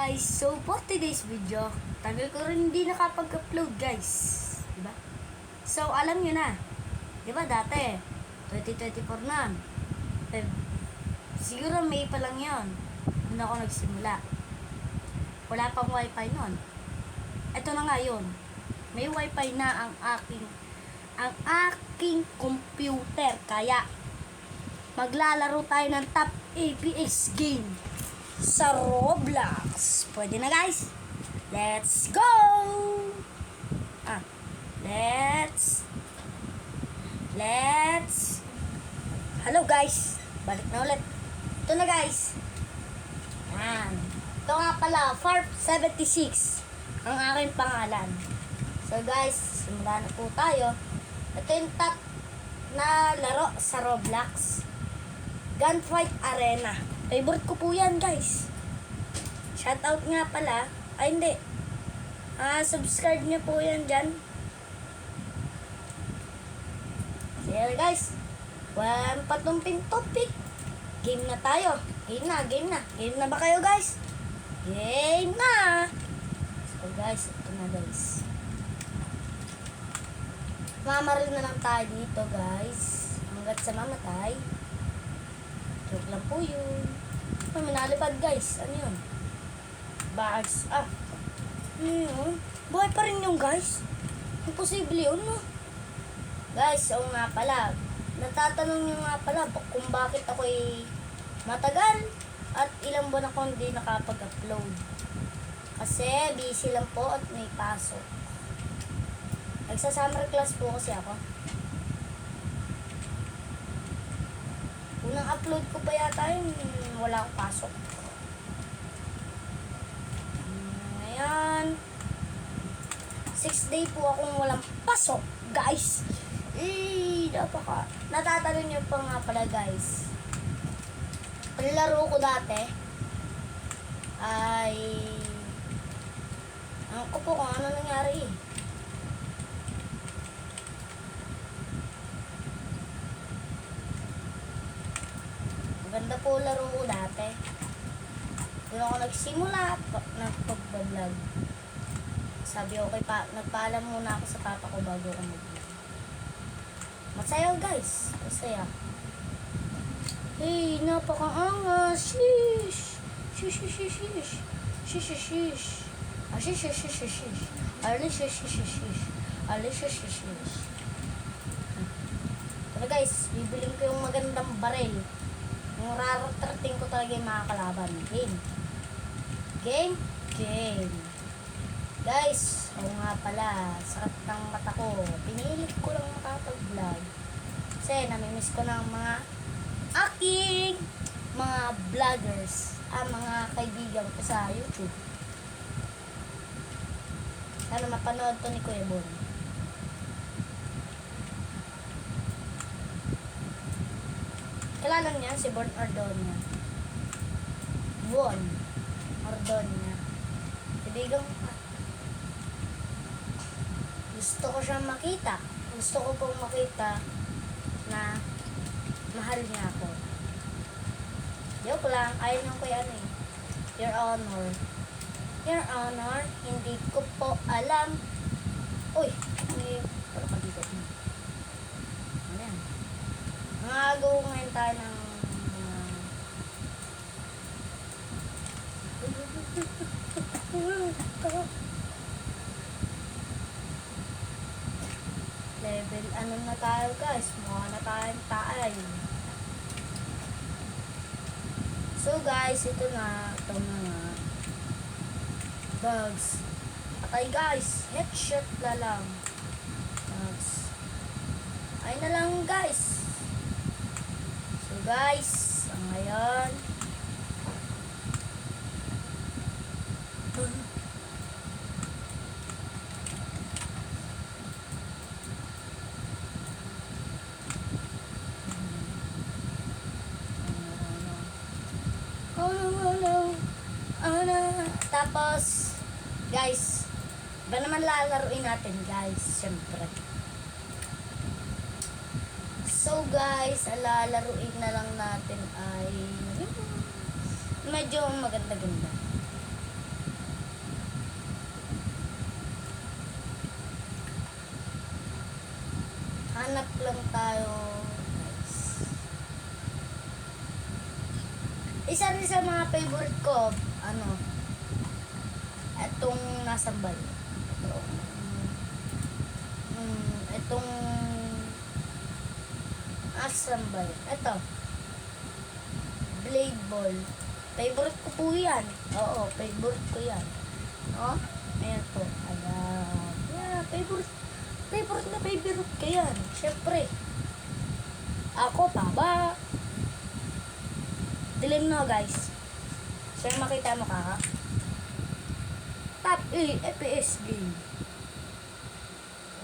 guys, so for today's video, tagal ko rin hindi nakapag-upload guys. Diba? So alam nyo na, diba dati, 2024 na. Eh, siguro May pa lang yon Doon ako nagsimula. Wala pang wifi nun. Ito na nga yun. May wifi na ang aking ang aking computer. Kaya, maglalaro tayo ng top APX game sa Roblox. Pwede na guys. Let's go! Ah, let's Let's Hello guys. Balik na ulit. Ito na guys. Yan. Ito nga pala, Farp76 ang aking pangalan. So guys, simulan na po tayo. Ito yung top na laro sa Roblox. Gunfight Arena. Favorite ko po yan, guys. Shoutout nga pala. Ay, hindi. Ah, subscribe niyo po yan dyan. Sige, guys. Walang patumping topic. Game na tayo. Game na, game na. Game na ba kayo, guys? Game na! So, guys, ito na, guys. Mamaril na lang tayo dito, guys. Hanggat sa mamatay. Joke lang po yun. Ay, may nalipad guys. Ano yun? Bags. Ah. Ano yun? Buhay pa rin yung guys. Imposible yun, no? Guys, oo nga pala. Natatanong nyo nga pala kung bakit ako'y matagal at ilang buwan ako hindi nakapag-upload. Kasi busy lang po at may pasok. Nagsa-summer class po kasi ako. Unang upload ko pa yata yun, wala akong pasok. Ngayon, six day po akong walang pasok, guys. Eh, napaka. Natatanong niyo pa nga pala, guys. Ang laro ko dati, ay, ang ko po kung ano nangyari eh. Po laro ko dati. Doon ako nagsimula ng pagbablog. Sabi ko kay pa, nagpaalam muna ako sa papa ko bago ako mag-vlog. Masaya guys. Masaya. Hey, napakaangas. Shish, shish, shish, shish. Shish, shish, shish. Ah, shish, shish, shish, shish. Ali, shish, shish, shish, shish. Ali, shish, shish, shish. Pero guys, bibiling ko yung magandang baril. Yung raratrating ko talaga yung mga kalaban. Game. Game? Game. Guys, oo nga pala, sakit ng mata ko. Pinilit ko lang makapag-vlog. Kasi namimiss ko ng mga aking mga vloggers, ah, mga kaibigan ko sa YouTube. Sana mapanood to ni Kuya Bon. Kilala niya si Bon Ordonia. Bon Ordonia. Kaibigan ko pa. Gusto ko siyang makita. Gusto ko pong makita na mahal niya ako. Joke lang. Ayaw niyang kuya ano eh. Your Honor. Your Honor, hindi ko po alam. Uy. Pero ka dito. Mga ngayon mga- Level ano na tayo guys? Mukha na tayong taay. So guys, ito na. Ito na nga. Bugs. Patay guys. Headshot na lang. Bugs. Ay na lang guys. Guys, ang ngayon. Tapos, guys, ba naman lalaruin natin, guys? Siyempre. guys, lalaruin na lang natin ay medyo maganda-ganda. Hanap lang tayo. Isa rin sa mga favorite ko, ano, itong nasambal. Asam ba yun? Ito. Blade ball. Favorite ko po yan. Oo, favorite ko yan. No? Ayan po. Ayan. Yeah, favorite. Favorite na favorite ko yan. Siyempre. Ako pa ba? Dilim na guys. Yung makita mo kaka. Top A FPS game.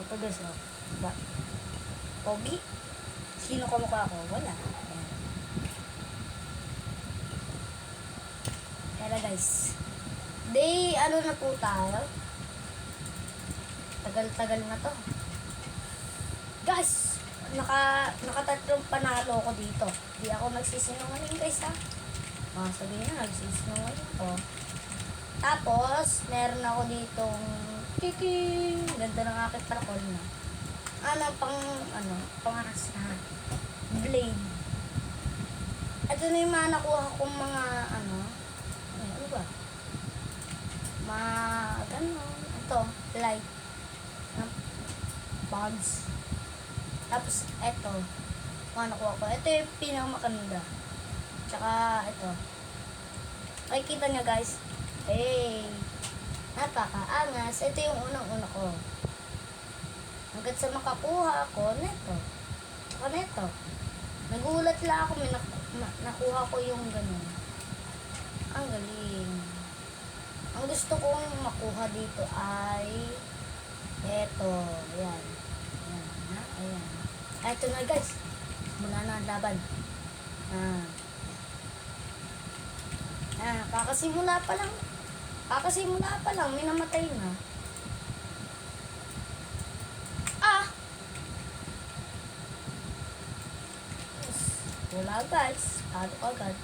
Ito guys oh. Diba? Pogi. Sino ka mukha ko? Wala. Kaya guys. Day, ano na po tayo? Tagal-tagal na to. Guys! Naka, nakatatlong panalo ko dito. Di ako nagsisinungaling guys ha. Mga sabihin na, nagsisinungaling ko. Tapos, meron ako ditong kiki. Ganda ng aking parakol na. Ano, pang, ano, pangaras na. Blade. Ito na yung mga nakuha kong mga, ano, ay, ano ba? Mga, gano'n. Ito, light. Bugs. Tapos, ito. Mga nakuha ko. Ito yung pinakamakanda. Tsaka, ito. Makikita niya guys. Hey! Napakaangas. Ito yung unang-una ko. Hanggat sa makakuha ako, neto. Tsaka neto. Nagulat lang ako, may naku- ma- nakuha ko yung ganun. Ang galing. Ang gusto kong makuha dito ay eto. Ayan. Ayan. Ha? Ayan. Eto na guys. Mula na laban. Ah. Ah, kakasimula pa lang. Kakasimula pa lang, may namatay na. Ah! Yes. Wala guys. Talo agad.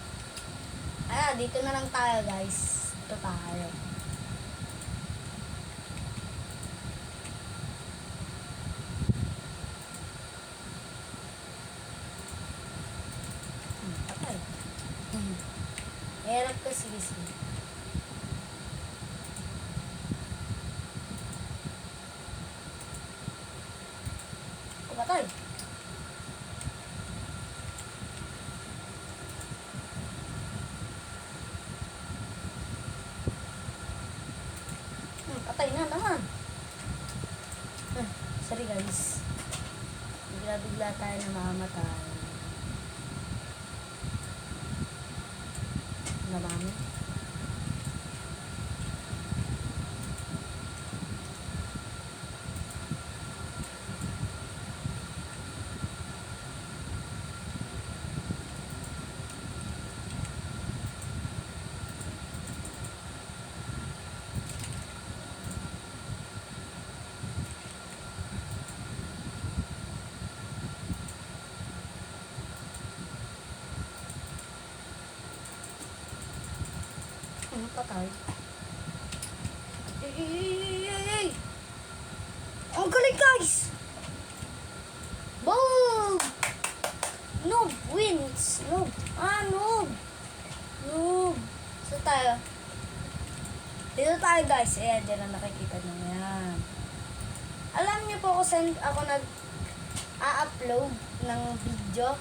Ah, dito na lang tayo guys. Ito tayo. Hmm, patay. Hmm. Hirap kasi kasi. Patay. Hmm, patay na naman. Ah, sorry guys. Bigla-bigla tayo na mamamatay. Nabami. Hmm, patay. Ay, ay, ay, ay, ay. Ang galing guys! Boom! Noob wins! Noob! Ah, noob! Noob! So tayo. Tayo guys. Ayan, dyan na nakikita nyo yan. Alam niyo po kung saan ako nag a-upload ng video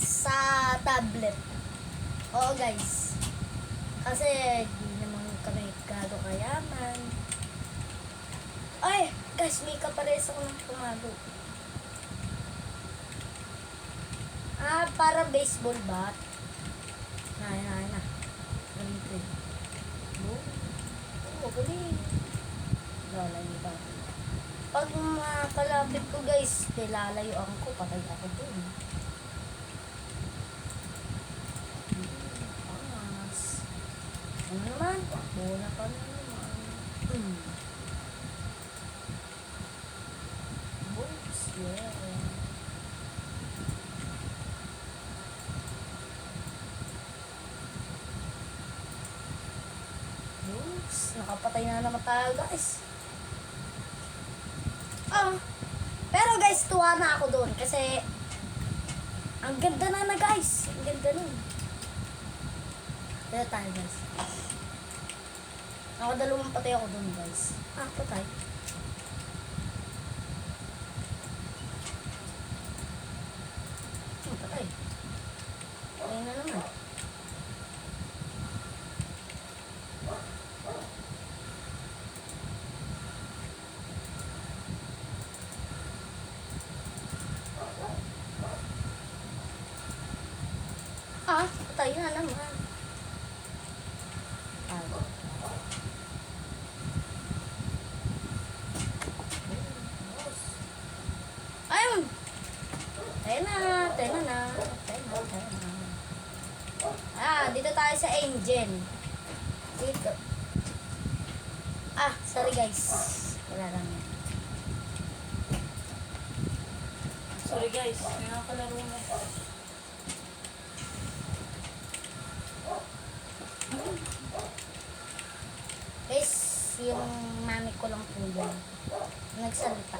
sa tablet. Oo guys. Kasi di naman kami gado kayaman. Ay, guys, may kapares ako ng tumago. Ah, para baseball bat. Na, na, na. Yun. Oh, galing. Lalayo ba? Pag makalapit ko guys, nilalayo ako, patay ako dun. Angas. Ano naman? Bola pa na naman. Hmm. Books, yeah. Nakapatay na naman tayo guys. Ah. Pero guys, tuwa na ako doon kasi ang ganda na na guys. Ang ganda nun. Dito tayo guys. Ako dalawang patay ako doon guys. Ah, patay. Hmm, patay. Patay na naman. Ah, patay na naman. Ah. Ayun! Tayo na, tayo na na. Tayo na, tayo na. Ah, dito tayo sa Angel. Dito. Ah, sorry guys. Wala lang yan. Sorry guys, may nakakalaro na. Guys, yung mami ko lang po yan. Nagsalita.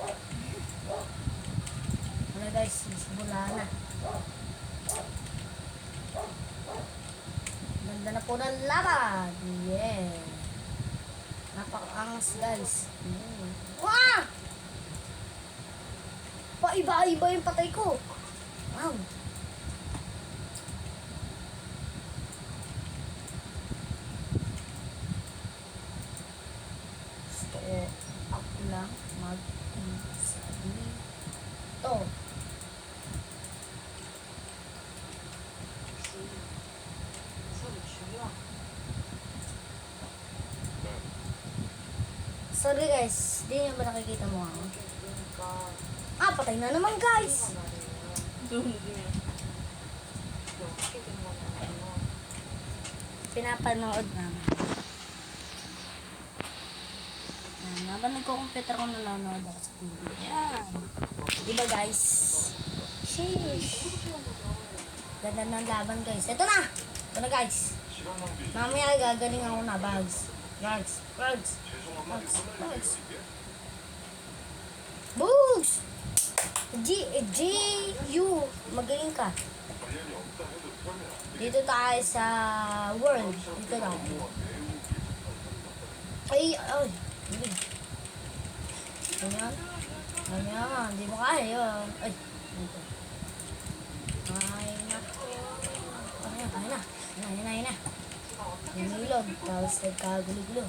Ano guys, bula na. Ganda na po ng laban. Yeah. Napaka-angas guys. Mm. Wah! Paiba-iba yung patay ko. Wow. Gusto ko ako lang mag-isabi. To. Sorry guys, di niyo ba nakikita mo ako? Ah, patay na naman guys! Pinapanood naman. Yan, habang nagko-computer ko nanonood ako sa TV. Yan. Diba guys? Sheesh. Ganda ng laban guys. Ito na! Ito na guys. Mamaya gagaling ako na bags. Bags. Bags. Bags. Bags. Boogs! G, G, U. Magaling ka. Dito tayo sa world. Dito tayo. Ay, ay. Ganyan. Ganyan. Hindi mo kaya. Ay. Dito. Ay, nako. Ay, na, ay na. Ay na, ay na. Lumilog. Tapos nagkagulo-gulo.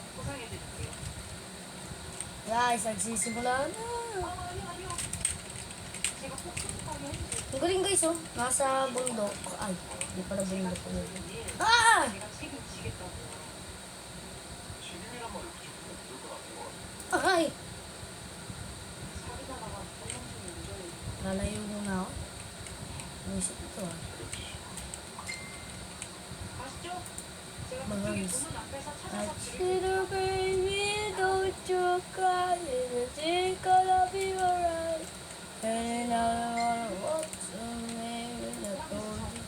Guys, nagsisimula na. Ang galing guys, oh. Nasa bundok. Ay, hindi pala bundok. yun. Ah! Ay! Lalayo muna ako. Naisip ito ah. Bangs. I cheated, baby, don't you cry. It's gonna be alright. And I wanna to me when I told you.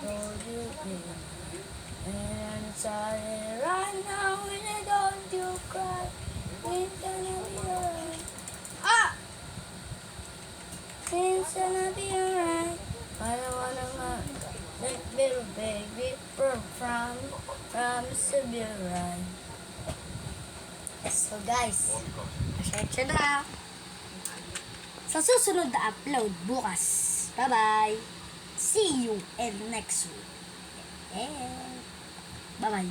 Told you, baby. And I'm sorry right now when I don't you cry. It's gonna be alright. Ah! It's gonna be alright. I don't wanna want that little baby from from from Siberia. So guys, pasensya na. Sa susunod na upload bukas. Bye-bye. See you in next week. And bye-bye.